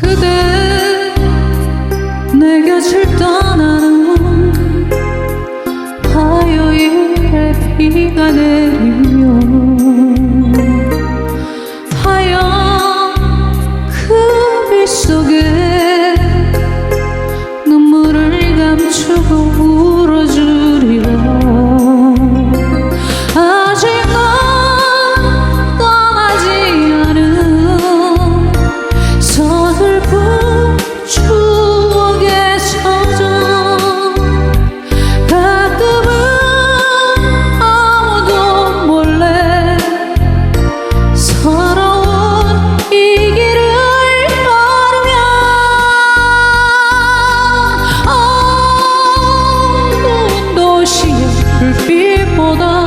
could 보다